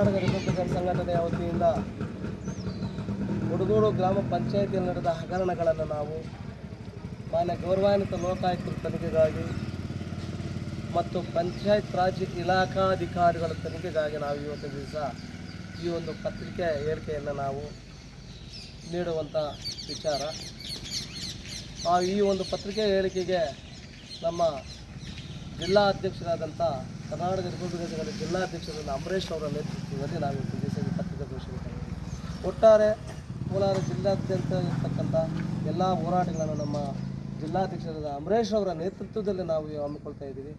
ಕರ್ನಾಟಕ ಸಂಘಟನೆಯ ವತಿಯಿಂದ ಹುಡುಗೂರು ಗ್ರಾಮ ಪಂಚಾಯಿತಿಯಲ್ಲಿ ನಡೆದ ಹಗರಣಗಳನ್ನು ನಾವು ಮಾನ್ಯ ಗೌರವಾನ್ವಿತ ಲೋಕಾಯುಕ್ತರ ತನಿಖೆಗಾಗಿ ಮತ್ತು ಪಂಚಾಯತ್ ರಾಜ್ ಇಲಾಖಾಧಿಕಾರಿಗಳ ತನಿಖೆಗಾಗಿ ನಾವು ಇವತ್ತು ದಿವಸ ಈ ಒಂದು ಪತ್ರಿಕೆ ಹೇಳಿಕೆಯನ್ನು ನಾವು ನೀಡುವಂಥ ವಿಚಾರ. ಆ ಈ ಒಂದು ಪತ್ರಿಕೆ ಹೇಳಿಕೆಗೆ ನಮ್ಮ ಜಿಲ್ಲಾ ಅಧ್ಯಕ್ಷರಾದಂಥ ಕರ್ನಾಟಕ ರಿಪಬ್ಲಿಕ್ ಜಿಲ್ಲಾಧ್ಯಕ್ಷರಾದ ಅಂಬರೀಷ್ ಅವರ ನೇತೃತ್ವದಲ್ಲಿ ನಾವು ಇವತ್ತು ಪತ್ರಿಕೆ ಘೋಷಣೆ ಒಟ್ಟಾರೆ ಕೋಲಾರ ಜಿಲ್ಲಾದ್ಯಂತ ಇರತಕ್ಕಂಥ ಎಲ್ಲ ಹೋರಾಟಗಳನ್ನು ನಮ್ಮ ಜಿಲ್ಲಾಧ್ಯಕ್ಷರಾದ ಅಂಬರೀಷ್ ಅವರ ನೇತೃತ್ವದಲ್ಲಿ ನಾವು ಹಮ್ಮಿಕೊಳ್ತಾ ಇದ್ದೀವಿ.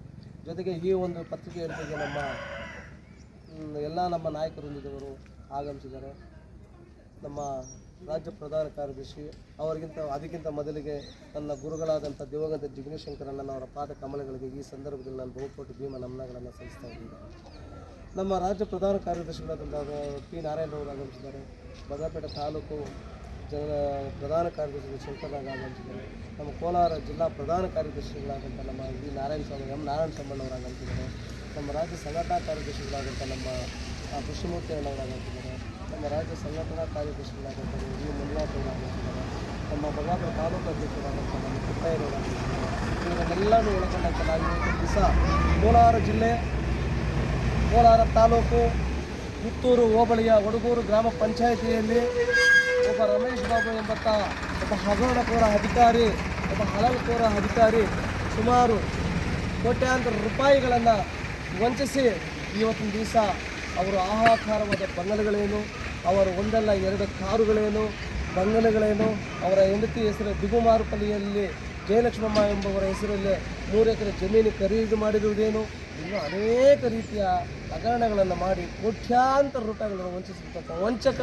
ಜೊತೆಗೆ ಈ ಒಂದು ಪತ್ರಿಕೆಯೊಂದಿಗೆ ನಮ್ಮ ಎಲ್ಲ ನಮ್ಮ ನಾಯಕರೊಂದಿಗೆವರು ಆಗಮಿಸಿದ್ದಾರೆ. ನಮ್ಮ ರಾಜ್ಯ ಪ್ರಧಾನ ಕಾರ್ಯದರ್ಶಿ ಅವರಿಗಿಂತ, ಅದಕ್ಕಿಂತ ಮೊದಲಿಗೆ ನನ್ನ ಗುರುಗಳಾದಂಥ ದಿವಂಗತ ಜಿಗ್ನೇಶ್ ಶಂಕರಣ್ಣನ ಅವರ ಪಾದ ಕಮಲಗಳಿಗೆ ಈ ಸಂದರ್ಭದಲ್ಲಿ ನಾನು ಬಹುಕೋಟಿ ಭೀಮ ನಮನಗಳನ್ನು ಸಲ್ಲಿಸ್ತಾ ಇದ್ದೀನಿ. ನಮ್ಮ ರಾಜ್ಯ ಪ್ರಧಾನ ಕಾರ್ಯದರ್ಶಿಗಳಾದಂಥ ಪಿ. ನಾರಾಯಣರವರು ಆಗಮಿಸಿದ್ದಾರೆ. ಬಗಾಪೇಟೆ ತಾಲೂಕು ಜನ, ಪ್ರಧಾನ ಕಾರ್ಯದರ್ಶಿ ಶಂಕರನಾಗ ಆಗಮಿಸಿದ್ದಾರೆ. ನಮ್ಮ ಕೋಲಾರ ಜಿಲ್ಲಾ ಪ್ರಧಾನ ಕಾರ್ಯದರ್ಶಿಗಳಾದಂಥ ನಮ್ಮ ವಿ. ನಾರಾಯಣ ಸ್ವಾಮಿ, ಎಂ. ನಾರಾಯಣ ಸಂಬಣ್ಣವರು ಆಗಮಿಸಿದ್ದಾರೆ. ನಮ್ಮ ರಾಜ್ಯ ಸಂಘಟನಾ ಕಾರ್ಯದರ್ಶಿಗಳಾದಂಥ ನಮ್ಮ ಕೃಷ್ಣಮೂರ್ತಿ ಅಣ್ಣವರು ಆಗಮಿಸಿದ್ದಾರೆ. ನಮ್ಮ ರಾಜ್ಯ ಸಂಘಟನಾ ಕಾರ್ಯದರ್ಶಿಗಳಾಗಿರ್ತಾರೆ ವಿ ಮಂಜುನಾಥ್ ಅವರು ಆಗಮಿಸಿದ್ದಾರೆ ನಮ್ಮ ಬಳ್ಳಾಪುರ ತಾಲೂಕು ಅಧ್ಯಕ್ಷರಾದಂಥ ನಮ್ಮ ಪುಟ್ಟಯ್ಯನವರು ಆಗಮಿಸಿದ್ದಾರೆ ಇವರನ್ನೆಲ್ಲನೂ ಒಳಗೊಂಡಂಥ ನಾವು ದಿವಸ ಕೋಲಾರ ಜಿಲ್ಲೆ, ಕೋಲಾರ ತಾಲೂಕು, ಪುತ್ತೂರು, ಹೋಬಳಿಯ ಒಡಗೂರು ಗ್ರಾಮ ಪಂಚಾಯಿತಿಯಲ್ಲಿ ಒಬ್ಬ ರಮೇಶ್ ಬಾಬು ಎಂಬಂಥ ಒಬ್ಬ ಹಗರಣಕೋರ ಅಧಿಕಾರಿ, ಒಬ್ಬ ಹಲಲ್ಕೋರ ಅಧಿಕಾರಿ ಸುಮಾರು ಕೋಟ್ಯಾಂತರ ರೂಪಾಯಿಗಳನ್ನು ವಂಚಿಸಿ ಇವತ್ತಿನ ದಿವಸ ಅವರು ಆಹಾಕಾರವಾದ ಬಂಗಲೆಗಳೇನು, ಅವರ ಒಂದಲ್ಲ ಎರಡು ಕಾರುಗಳೇನು, ಬಂಗಲೆಗಳೇನು, ಅವರ ಹೆಂಡತಿ ಹೆಸರು ದಿಗುಮಾರುಪಲ್ಲಿಯಲ್ಲಿ ಜಯಲಕ್ಷ್ಮಮ್ಮ ಎಂಬವರ ಹೆಸರಲ್ಲಿ ಮೂರು ಎಕರೆ ಜಮೀನು ಖರೀದಿ ಮಾಡಿರುವುದೇನು, ಇನ್ನು ಅನೇಕ ರೀತಿಯ ಹಗರಣಗಳನ್ನು ಮಾಡಿ ಕೋಟ್ಯಾಂತರ ರೂಪಾಯಿಗಳನ್ನು ವಂಚಿಸಿರ್ತಕ್ಕ ವಂಚಕ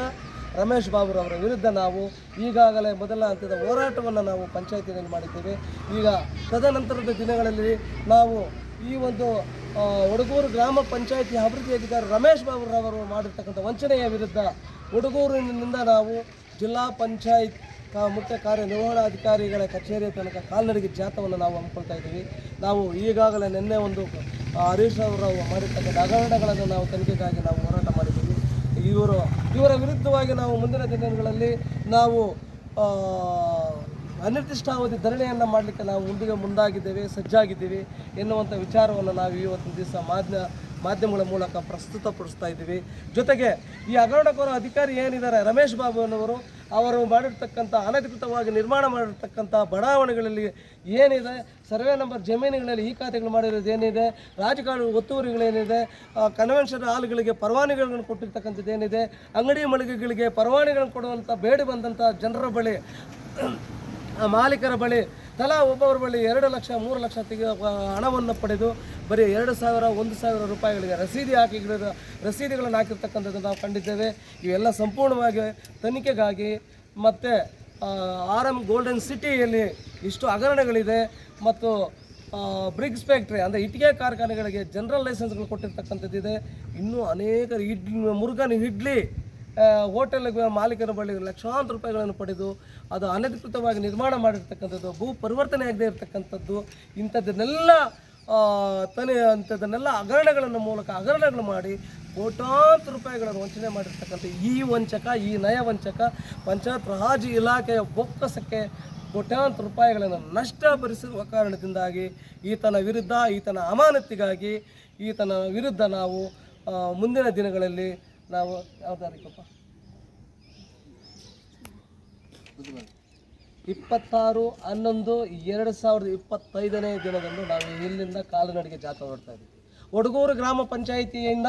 ರಮೇಶ್ ಬಾಬುರವರ ವಿರುದ್ಧ ನಾವು ಈಗಾಗಲೇ ಮೊದಲ ಹಂತದ ಹೋರಾಟವನ್ನು ನಾವು ಪಂಚಾಯತಿನಲ್ಲಿ ಮಾಡಿದ್ದೇವೆ. ಈಗ ತದನಂತರದ ದಿನಗಳಲ್ಲಿ ನಾವು ಈ ಒಂದು ಒಡಗೂರು ಗ್ರಾಮ ಪಂಚಾಯತಿ ಅಭಿವೃದ್ಧಿ ಅಧಿಕಾರಿ ರಮೇಶ್ ಬಾಬುರವರು ಮಾಡಿರ್ತಕ್ಕಂಥ ವಂಚನೆಯ ವಿರುದ್ಧ ಒಡಗೂರಿನಿಂದ ನಾವು ಜಿಲ್ಲಾ ಪಂಚಾಯತ್ ಮುಖ್ಯ ಕಾರ್ಯನಿರ್ವಹಣಾಧಿಕಾರಿಗಳ ಕಚೇರಿಯ ತನಕ ಕಾಲ್ನಡಿಗೆ ಜಾಥವನ್ನು ನಾವು ಹಮ್ಮಿಕೊಳ್ತಾ ಇದ್ದೀವಿ. ನಾವು ಈಗಾಗಲೇ ನಿನ್ನೆ ಒಂದು ಹರೀಶ್ ಅವರು ಮಾಡಿರ್ತಕ್ಕಂಥ ಹಗರಣಗಳನ್ನು ನಾವು ತನಿಖೆಗಾಗಿ ನಾವು ಹೋರಾಟ ಮಾಡಿದ್ದೀವಿ. ಇವರು, ಇವರ ವಿರುದ್ಧವಾಗಿ ನಾವು ಮುಂದಿನ ದಿನಗಳಲ್ಲಿ ನಾವು ಅನಿರ್ದಿಷ್ಟಾವಧಿ ಧರಣಿಯನ್ನು ಮಾಡಲಿಕ್ಕೆ ನಾವು ಮುಂದಿಗೆ ಮುಂದಾಗಿದ್ದೇವೆ, ಸಜ್ಜಾಗಿದ್ದೀವಿ ಎನ್ನುವಂಥ ವಿಚಾರವನ್ನು ನಾವು ಇವತ್ತಿನ ದಿವಸ ಮಾಧ್ಯ ಮಾಧ್ಯಮಗಳ ಮೂಲಕ ಪ್ರಸ್ತುತಪಡಿಸ್ತಾ ಇದ್ದೀವಿ. ಜೊತೆಗೆ ಈ ಅಗರಣಕರ ಅಧಿಕಾರಿ ಏನಿದ್ದಾರೆ, ರಮೇಶ್ ಬಾಬು ಅನ್ನೋರು ಅವರು ಮಾಡಿರ್ತಕ್ಕಂಥ ಅನಧಿಕೃತವಾಗಿ ನಿರ್ಮಾಣ ಮಾಡಿರ್ತಕ್ಕಂಥ ಬಡಾವಣೆಗಳಲ್ಲಿ ಏನಿದೆ, ಸರ್ವೆ ನಂಬರ್ ಜಮೀನುಗಳಲ್ಲಿ ಈ ಖಾತೆಗಳು ಮಾಡಿರೋದು ಏನಿದೆ, ರಾಜಕಾರಣ ಒತ್ತುವರಿಗಳೇನಿದೆ ಕನ್ವೆನ್ಷನ್ ಹಾಲ್ಗಳಿಗೆ ಪರವಾನಗಿಗಳನ್ನು ಕೊಟ್ಟಿರ್ತಕ್ಕಂಥದ್ದು ಏನಿದೆ ಅಂಗಡಿ ಮಳಿಗೆಗಳಿಗೆ ಪರವಾನಗಿಗಳನ್ನು ಕೊಡುವಂಥ ಬೇಡಿ ಬಂದಂಥ ಜನರ ಬಳಿ ಮಾಲೀಕರ ಬಳಿ ತಲಾ ಒಬ್ಬೊಬ್ಬರ ಬಳಿ ಎರಡು ಲಕ್ಷ, ಮೂರು ಲಕ್ಷ ತೆಗೆದ ಹಣವನ್ನು ಪಡೆದು ಬರೀ ಎರಡು ಸಾವಿರ, ಒಂದು ಸಾವಿರ ರೂಪಾಯಿಗಳಿಗೆ ರಸೀದಿ ಹಾಕಿ ರಸೀದಿಗಳನ್ನು ಹಾಕಿರ್ತಕ್ಕಂಥದ್ದು ನಾವು ಕಂಡಿದ್ದೇವೆ. ಇವೆಲ್ಲ ಸಂಪೂರ್ಣವಾಗಿ ತನಿಖೆಗಾಗಿ ಮತ್ತು ಆರ್ ಎಂ ಗೋಲ್ಡನ್ ಸಿಟಿಯಲ್ಲಿ ಇಷ್ಟು ಹಗರಣಗಳಿದೆ ಮತ್ತು ಬ್ರಿಕ್ಸ್ ಫ್ಯಾಕ್ಟ್ರಿ ಅಂದರೆ ಇಟ್ಟಿಗೆ ಕಾರ್ಖಾನೆಗಳಿಗೆ ಜನರಲ್ ಲೈಸೆನ್ಸ್ಗಳು ಕೊಟ್ಟಿರ್ತಕ್ಕಂಥದ್ದಿದೆ. ಇನ್ನೂ ಅನೇಕ ಇಡ್ಲಿ ಮುರುಗನ್ ಇಡ್ಲಿ ಹೋಟೆಲ್ ಮಾಲೀಕರ ಬಳಿ ಲಕ್ಷಾಂತರ ರೂಪಾಯಿಗಳನ್ನು ಪಡೆದು ಅದು ಅನಧಿಕೃತವಾಗಿ ನಿರ್ಮಾಣ ಮಾಡಿರ್ತಕ್ಕಂಥದ್ದು, ಭೂ ಪರಿವರ್ತನೆ ಆಗದೆ ಇರತಕ್ಕಂಥದ್ದು, ಇಂಥದ್ದನ್ನೆಲ್ಲ ತನಿ ಅಂಥದ್ದನ್ನೆಲ್ಲ ಹಗರಣಗಳನ್ನು ಮೂಲಕ ಹಗರಣಗಳು ಮಾಡಿ ಕೋಟಾಂತರ ರೂಪಾಯಿಗಳನ್ನು ವಂಚನೆ ಮಾಡಿರ್ತಕ್ಕಂಥ ಈ ವಂಚಕ, ಈ ನಯ ವಂಚಕ, ಪಂಚಾಯತ್ ರಾಜ್ ಇಲಾಖೆಯ ಬೊಕ್ಕಸಕ್ಕೆ ಕೋಟ್ಯಾಂತರ ರೂಪಾಯಿಗಳನ್ನು ನಷ್ಟ ಭರಿಸಿರುವ ಕಾರಣದಿಂದಾಗಿ ಈತನ ವಿರುದ್ಧ, ಈತನ ಅಮಾನತಿಗಾಗಿ ಈತನ ವಿರುದ್ಧ ನಾವು ಮುಂದಿನ ದಿನಗಳಲ್ಲಿ ನಾವು ಯಾವ ತಾರೀಕಪ್ಪ ಇಪ್ಪತ್ತಾರು, ಹನ್ನೊಂದು, ಎರಡು ಸಾವಿರದ ಇಪ್ಪತ್ತೈದನೇ ದಿನದಂದು ನಾವು ಇಲ್ಲಿಂದ ಕಾಲ್ನಡಿಗೆ ಜಾತ್ರೆ ಹೊರಡ್ತಾ ಇದ್ದೀವಿ. ಒಡಗೂರು ಗ್ರಾಮ ಪಂಚಾಯಿತಿಯಿಂದ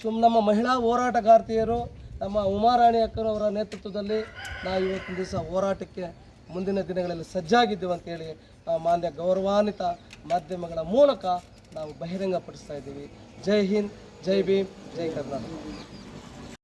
ಸುಮ್ ನಮ್ಮ ಮಹಿಳಾ ಹೋರಾಟಗಾರ್ತಿಯರು, ನಮ್ಮ ಉಮಾರಾಣಿ ಅಕ್ಕರವರ ನೇತೃತ್ವದಲ್ಲಿ ನಾವು ಇವತ್ತಿನ ದಿವಸ ಹೋರಾಟಕ್ಕೆ ಮುಂದಿನ ದಿನಗಳಲ್ಲಿ ಸಜ್ಜಾಗಿದ್ದೇವೆ ಅಂತೇಳಿ ಮಾನ್ಯ ಗೌರವಾನ್ವಿತ ಮಾಧ್ಯಮಗಳ ಮೂಲಕ ನಾವು ಬಹಿರಂಗಪಡಿಸ್ತಾ ಇದ್ದೀವಿ. ಜೈ ಹಿಂದ್. ಜೈ ಭೀಮ್ ಜೈ ಕರ್ನಾಟಕ